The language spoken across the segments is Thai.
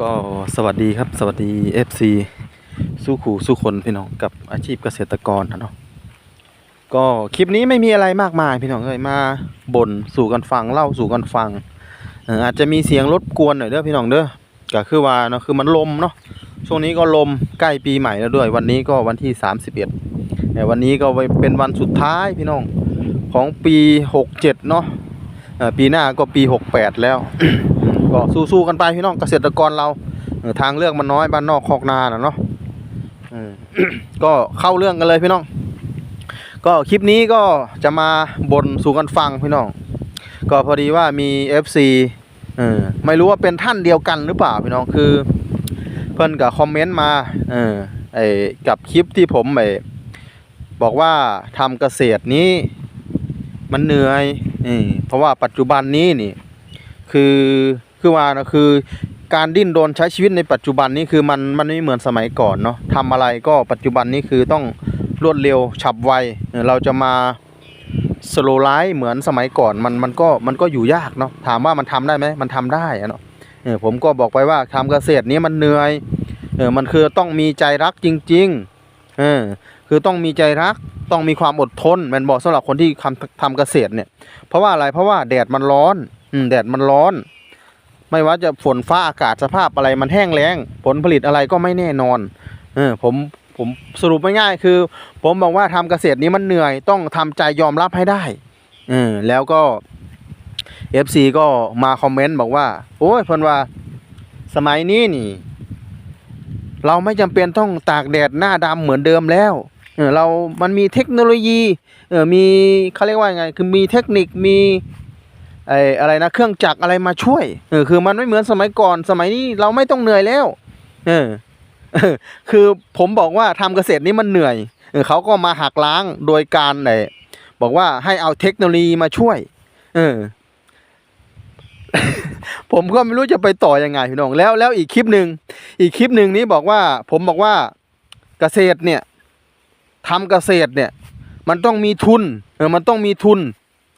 ก็สวัสดีครับสวัสดี FC สู้ขู่สู้คนพี่น้องกับอาชีพเกษตรกรนะเนาะก็คลิปนี้ไม่มีอะไรมากมายพี่น้องเลยมาบ่นสู่กันฟังเล่าสู่กันฟังอาจจะมีเสียงรบกวนหน่อยเด้อพี่น้องเด้อก็คือว่าเนาะคือมันลมเนาะช่วงนี้ก็ลมใกล้ปีใหม่แล้วด้วย วันนี้ก็วันที่ 31แต่วันนี้ก็เป็นวันสุดท้ายพี่น้องของปี 67เนาะเอ่อปีหน้าก็ปี 68 แล้ว ก็สู้ๆกันไปพี่น้องเกษตรกรเราทางเลือกมันน้อยบ้านนอกคอกนาน่ะเนาะก็เข้าเรื่องกันเลยพี่น้อง ก็คลิปนี้ก็จะมาบนสู่กันฟังพี่น้อง ก็พอดีว่ามี FC เออไม่รู้ว่าเป็นท่านเดียวกันหรือเปล่าพี่น้องคือ เพิ่นกับคอมเมนต์มาเออไอ้กับคลิปที่ผมไอ้บอกว่าทำเกษตรนี้มันเหนื่อยนี่เพราะว่าปัจจุบันนี้นี่ คือ คือว่านะคือการดิ้นรนใช้ชีวิตในปัจจุบันนี้คือมันมันไม่เหมือนสมัยก่อนเนาะทำอะไรก็ปัจจุบันนี้คือต้องรวดเร็วฉับไวเราจะมาสโลไลฟ์เหมือนสมัยก่อนมันมันก็มันก็อยู่ยากเนาะถามว่ามันทำได้ไหมมันทำได้เนาะเออผมก็บอกไปว่าทำเกษตรนี้มันเหนื่อยเออมันคือต้องมีใจรักจริงๆเออคือต้องมีใจรักต้องมีความอดทนมันบอกสำหรับคนที่ทำทำเกษตรเนี่ยเพราะว่าอะไรเพราะว่าแดดมันร้อนอืมแดดมันร้อน ไม่ว่าจะฝนฟ้าอากาศสภาพอะไรมันแห้งแล้ง ผลผลิตอะไรก็ไม่แน่นอนเออผมผมสรุปง่ายๆคือ ผมบอกว่าทำเกษตรนี้มันเหนื่อยต้องทำใจยอมรับให้ได้เออแล้วก็ FC ก็มาคอมเมนต์บอกว่า โอ้ยเพิ่นว่าสมัยนี้นี่ เราไม่จำเป็นต้องตากแดดหน้าดำเหมือนเดิมแล้วเออเรามันมีเทคโนโลยี เออมีเขาเรียกว่าไง คือมีเทคนิค มี ไออะไรนะเครื่องจักรอะไรมาช่วยเออคือมันไม่เหมือนสมัยก่อนสมัยนี้เราไม่ต้องเหนื่อยแล้วเออคือผมบอกว่าทำเกษตรนี้มันเหนื่อยเออเขาก็มาหักล้างโดยการไหนบอกว่าให้เอาเทคโนโลยีมาช่วย เออ ผมก็ไม่รู้จะไปต่อยังไงพี่น้องแล้วแล้วอีกคลิปหนึ่งอีกคลิปหนึ่งนี้บอกว่า ผมบอกว่าเกษตรเนี่ยทำเกษตรเนี่ย มันต้องมีทุน เออ มันต้องมีทุน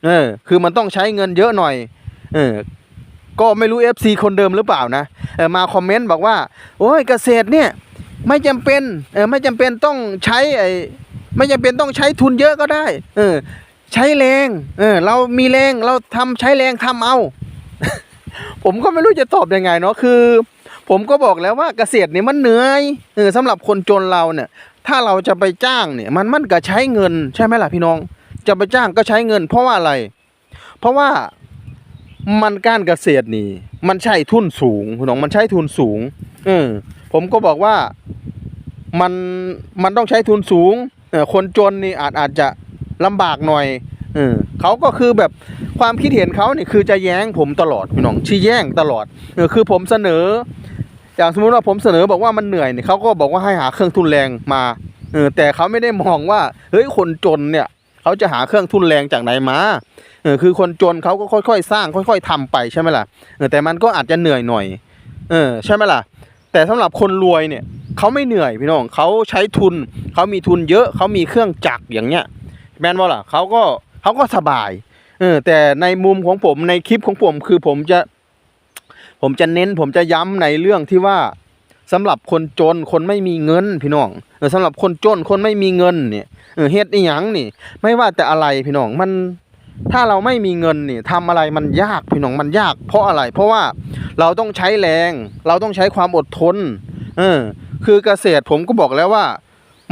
เออ คือมันต้องใช้เงินเยอะหน่อย เออ ก็ไม่รู้ FC คนเดิมหรือเปล่านะ เออ มาคอมเมนต์บอกว่า โอ้ยเกษตรเนี่ย ไม่จำเป็น เออ ไม่จำเป็นต้องใช้ไอ้ไม่จำเป็นต้องใช้ทุนเยอะก็ได้ เออ ใช้แรง เออ เรามีแรง เราทำใช้แรงทำเอา ผมก็ไม่รู้จะตอบยังไงเนาะ คือ ผมก็บอกแล้วว่าเกษตรเนี่ยมันเหนื่อย เออสำหรับคนจนเราเนี่ย ถ้าเราจะไปจ้างเนี่ย มันมันก็ใช้เงินใช่ไหมล่ะพี่น้อง จะไปจ้างก็ใช้เงิน เพราะว่าอะไร เพราะว่ามันการเกษตรนี่ มันใช้ทุนสูงพี่น้องมันใช้ทุนสูงเออผมก็บอกว่ามันมันต้องใช้ทุนสูงเออคนจนนี่อาจอาจจะลำบากหน่อยเออเขาก็คือแบบความคิดเห็นเขาเนี่คือจะแย้งผมตลอดพี่น้องชี้แย้งตลอดเออคือผมเสนอ อย่างสมมุติว่าผมเสนอบอกว่ามันเหนื่อยเนี่ยเขาก็บอกว่าให้หาเครื่องทุนแรงมาเออแต่เขาไม่ได้มองว่าเฮ้ยคนจนเนี่ย เขาจะหาเครื่องทุนแรงจากไหนมาเออคือคนจนเขาก็ค่อยๆ สร้างค่อย ๆทำไปใช่ไหมล่ะเออแต่มันก็อาจจะเหนื่อยหน่อยเออใช่ไหมล่ะ แต่สำหรับคนรวยเนี่ยเขาไม่เหนื่อยพี่น้องเขาใช้ทุนเขามีทุนเยอะเขามีเครื่องจักรอย่างเงี้ยแมนว่าล่ะเขาก็เขาก็สบายเออแต่ในมุมของผมในคลิปของผมคือผมจะ ผมจะเน้นผมจะย้ำในเรื่องที่ว่า สำหรับคนจนคนไม่มีเงินพี่น้องเออสำหรับคนจนคนไม่มีเงินเนี่ยเออเฮ็ดอีหยังนี่ ไม่ว่าแต่อะไรพี่น้องมันถ้าเราไม่มีเงินนี่ทำอะไรมันยากพี่น้องมันยาก เพราะอะไร เพราะว่าเราต้องใช้แรง เราต้องใช้ความอดทน เออ คือเกษตรผมก็บอกแล้วว่า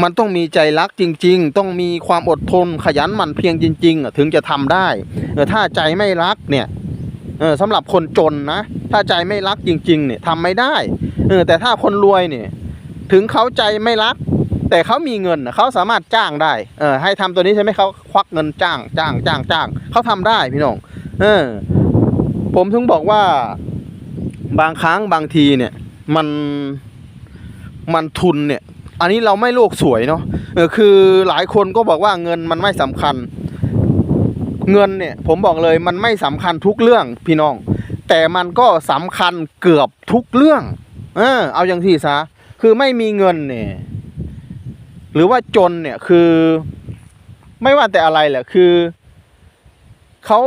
มันต้องมีใจรักจริง ๆ ต้องมีความอดทนขยันหมั่นเพียรจริงๆถึงจะทำได้เออถ้าใจไม่รักเนี่ยเออสำหรับคนจนนะถ้าใจไม่รักจริง ๆ เนี่ยทำไม่ได้ เออแต่ถ้าคนรวยเนี่ยถึงเขาใจไม่รัก แต่เขามีเงินเขาสามารถจ้างได้เออให้ทำตัวนี้ใช่ไหมเขาควักเงินจ้างจ้างจ้างจ้างเขาทำได้พี่น้องเออผมถึงบอกว่าบางครั้งบางทีเนี่ยมันมันทุนเนี่ย อันนี้เราไม่โลกสวยเนาะเออคือหลายคนก็บอกว่าเงินมันไม่สำคัญ เงินเนี่ย ผมบอกเลยมันไม่สำคัญทุกเรื่องพี่น้อง แต่มันก็สำคัญเกือบทุกเรื่อง เออเอาอย่างที่ซะคือไม่มีเงินเนี่ยหรือว่าจนเนี่ยคือ ไม่ว่าแต่อะไรแหละคือเขา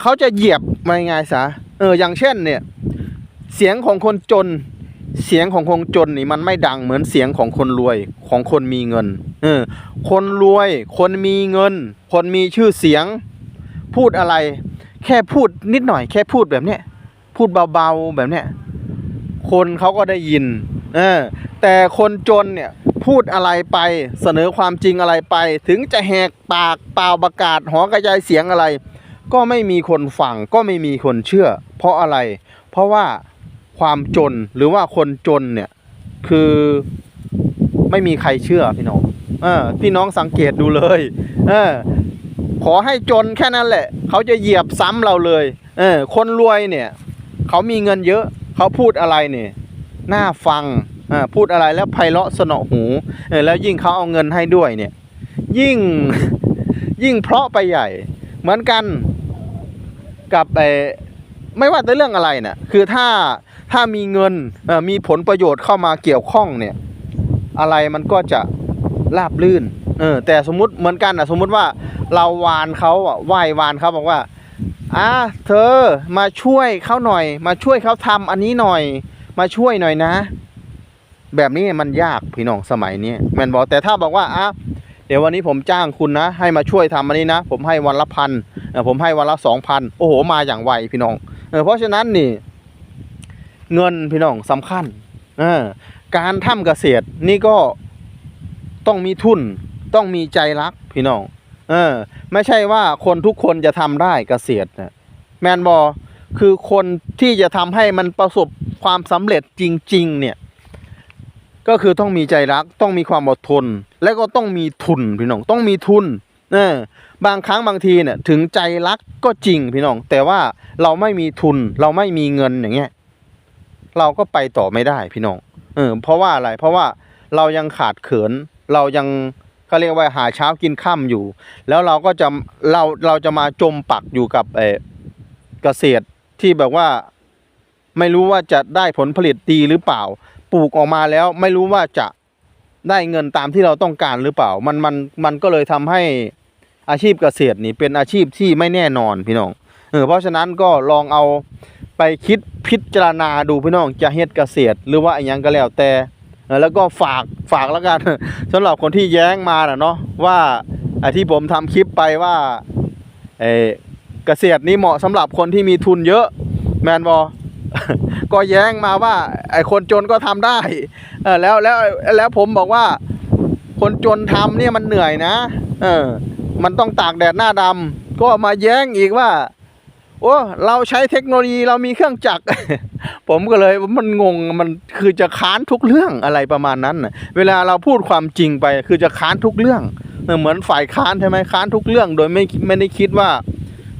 เขาจะเหยียบมายังไงซะเออ อย่างเช่น เนี่ย เสียงของคนจน เสียงของคนจนนี่มันไม่ดังเหมือนเสียงของคนรวยของคนมีเงิน เออ คนรวย คนมีเงิน คนมีชื่อเสียง พูดอะไร แค่พูดนิดหน่อย แค่พูดแบบเนี้ยพูดเบาๆแบบเนี้ย คนเขาก็ได้ยินเออแต่คนจนเนี่ยพูดอะไรไปเสนอความจริงอะไรไป ถึงจะแหกปากเปล่าประกาศหอกระจายเสียงอะไร ก็ไม่มีคนฟังก็ไม่มีคนเชื่อ เพราะอะไร เพราะว่าความจนหรือว่าคนจนเนี่ยคือไม่มีใครเชื่อพี่น้องเออพี่น้องสังเกตดูเลยเออขอให้จนแค่นั้นแหละ เขาจะเหยียบซ้ำเราเลยเออคนรวยเนี่ย เขามีเงินเยอะ เขาพูดอะไรเนี่ยน่าฟังอ่าพูดอะไรแล้วไพเราะสนอหูเออแล้วยิ่งเขาเอาเงินให้ด้วยเนี่ย ยิ่งยิ่งเพราะไปใหญ่ เหมือนกันกับไอไม่ว่าแต่เรื่องอะไรน่ะคือถ้าถ้ามีเงินเอ่อมีผลประโยชน์เข้ามาเกี่ยวข้องเนี่ย อะไรมันก็จะราบลื่น เออแต่สมมุติเหมือนกันอะ สมมุติว่าเราวานเขาอะไหว้วานเขาบอกว่า อะเธอมาช่วยเขาหน่อย มาช่วยเขาทำอันนี้หน่อย มาช่วยหน่อยนะ แบบนี้มันยากพี่น้องสมัยนี้แมนบอกแต่ถ้าบอกว่าอะเดี๋ยววันนี้ผมจ้างคุณนะ ให้มาช่วยทำอันนี้นะ ผมให้วันละพันผมให้วันละสองพันโอ้โหมาอย่างไวพี่น้องเออเพราะฉะนั้นนี่ เงินพี่น้องสำคัญเออการทำเกษตรนี่ก็ต้องมีทุนต้องมีใจรักพี่น้องเออ ไม่ใช่ว่าคนทุกคนจะทำได้เกษตรนะแมนบอคือคนที่จะทำให้มันประสบความสำเร็จจริง ๆ เนี่ย ก็คือต้องมีใจรักต้องมีความอดทน และก็ต้องมีทุนพี่น้องต้องมีทุนเออบางครั้งบางทีเนี่ยถึงใจรักก็จริงพี่น้อง แต่ว่าเราไม่มีทุนเราไม่มีเงินอย่างเงี้ยเราก็ไปต่อไม่ได้พี่น้องเออเพราะว่าอะไรเพราะว่าเรายังขาดเขินเรายัง เขาเรียกว่าหาเช้ากินค่ำอยู่ แล้วเราก็จะเราเราจะมาจมปักอยู่กับเอเกษตรที่แบบว่าไม่รู้ว่าจะได้ผลผลิตดีหรือเปล่า ปลูกออกมาแล้วไม่รู้ว่าจะได้เงินตามที่เราต้องการหรือเปล่า มันมันมันก็เลยทำให้อาชีพเกษตรนี่เป็นอาชีพที่ไม่แน่นอนพี่น้องเออเพราะฉะนั้นก็ลองเอาไปคิดพิจารณาดูพี่น้องจะเฮ็ดเกษตร หรือว่าอะไรยังก็แล้วแต่ แล้วก็ฝากฝากแล้วกันสำหรับคนที่แย้งมาเนาะว่าไอ้ที่ผมทำคลิปไปว่าเออเกษตรนี้เหมาะสำหรับคนที่มีทุนเยอะแมนบอก็แย้งมาว่าไอ้คนจนก็ทำได้เออแล้วแล้วแล้วผมบอกว่า คนจนทำเนี่ยมันเหนื่อยนะ เออ มันต้องตากแดดหน้าดำก็มาแย้งอีกว่า โอ้เราใช้เทคโนโลยีเรามีเครื่องจักร ผมก็เลยมันงงมันคือจะค้านทุกเรื่องอะไรประมาณนั้นเวลาเราพูดความจริงไป คือจะค้านทุกเรื่องเหมือนฝ่ายค้านใช่ไหมค้านทุกเรื่อง โดยไม่ไม่ได้คิดว่า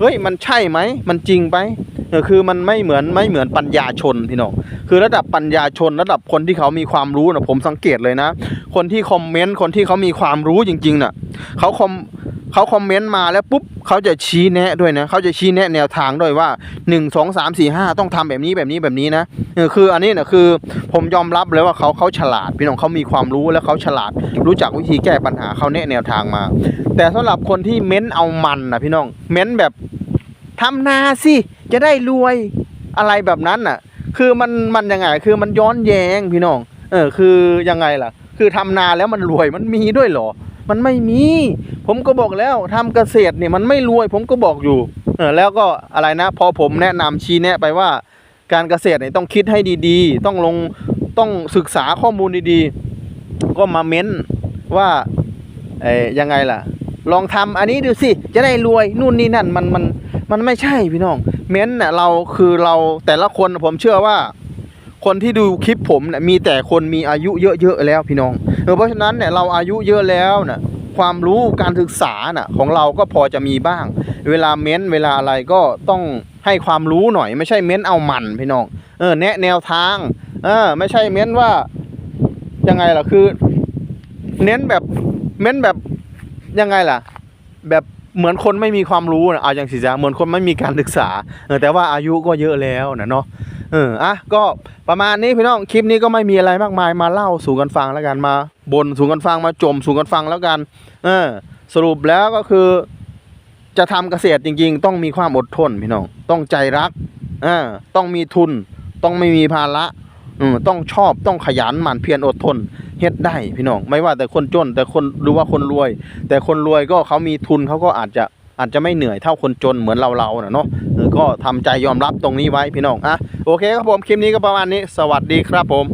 เฮ้ยมันใช่ไหมมันจริงไปเออคือมันไม่เหมือนไม่เหมือนปัญญาชนพี่น้องคือระดับปัญญาชน ระดับคนที่เขามีความรู้นะผมสังเกตเลยนะ คนที่คอมเมนต์คนที่เขามีความรู้จริงๆน่ะเขาคอม เขาคอมเมนต์มาแล้วปุ๊บเขาจะชี้แนะด้วยนะเขาจะชี้แนะแนวทางด้วยว่าหนึ่งสองสามสี่ห้าต้องทำแบบนี้แบบนี้แบบนี้นะเออคืออันนี้นะคือผมยอมรับเลยว่าเขาเขาฉลาดพี่น้องเขามีความรู้แล้วเขาฉลาด รู้จักวิธีแก้ปัญหาเขาแนะแนวทางมา แต่สำหรับคนที่เม้นเอามันนะพี่น้องเม้นแบบทำนาสิจะได้รวยอะไรแบบนั้นน่ะ คือมันมันยังไงคือมันย้อนแย้งพี่น้อง เออคือยังไงล่ะ คือทำนาแล้วมันรวยมันมีด้วยเหรอ มันไม่มี ผมก็บอกแล้วทำเกษตรเนี่ยมันไม่รวย ผมก็บอกอยู่เออแล้วก็อะไรนะ พอผมแนะนำชี้แนะไปว่า การเกษตรเนี่ยต้องคิดให้ดีๆ ต้องลงต้องศึกษาข้อมูลดีๆ ก็มาเม้นว่าเอ้ยังไงล่ะ ลองทำอันนี้ดูสิ จะได้รวยนู่นนี่นั่นมันมันมันไม่ใช่พี่น้อง เม้นน่ะเราคือเราแต่ละคนผมเชื่อว่า คนที่ดูคลิปผมเนี่ยมีแต่คนมีอายุเยอะๆแล้วพี่น้องเออเพราะฉะนั้นเนี่ยเราอายุเยอะแล้วน่ะความรู้การศึกษาน่ะของเราก็พอจะมีบ้าง เวลาเม้นเวลาอะไรก็ต้องให้ความรู้หน่อยไม่ใช่เม้นเอามันพี่น้องเออแนะแนวทางเออไม่ใช่เม้นว่ายังไงล่ะคือ เน้นแบบเม้นแบบยังไงล่ะ แบบเหมือนคนไม่มีความรู้นะเอาอย่างสิจ้าเหมือนคนไม่มีการศึกษาเออแต่ว่าอายุก็เยอะแล้วนะเนาะ เอออะก็ประมาณนี้พี่น้องคลิปนี้ก็ไม่มีอะไรมากมายมาเล่าสู่กันฟังแล้วกันมาบนสู่กันฟังมาจมสู่กันฟังแล้วกัน เออ สรุปแล้วก็คือ จะทำเกษตรจริง ๆ ต้องมีความอดทนพี่น้องต้องใจรักเออต้องมีทุน ต้องไม่มีภาระอืมต้องชอบต้องขยันหมั่นเพียรอดทนเฮ็ดได้พี่น้องไม่ว่าแต่คนจน แต่คนหรือว่าคนรวย แต่คนรวยก็เขามีทุนเขาก็อาจจะอาจจะไม่เหนื่อยเท่าคนจนเหมือนเราเราเนาะ ก็ทำใจยอมรับตรงนี้ไว้พี่น้องอะโอเคครับผมคลิปนี้ก็ประมาณนี้ สวัสดีครับผม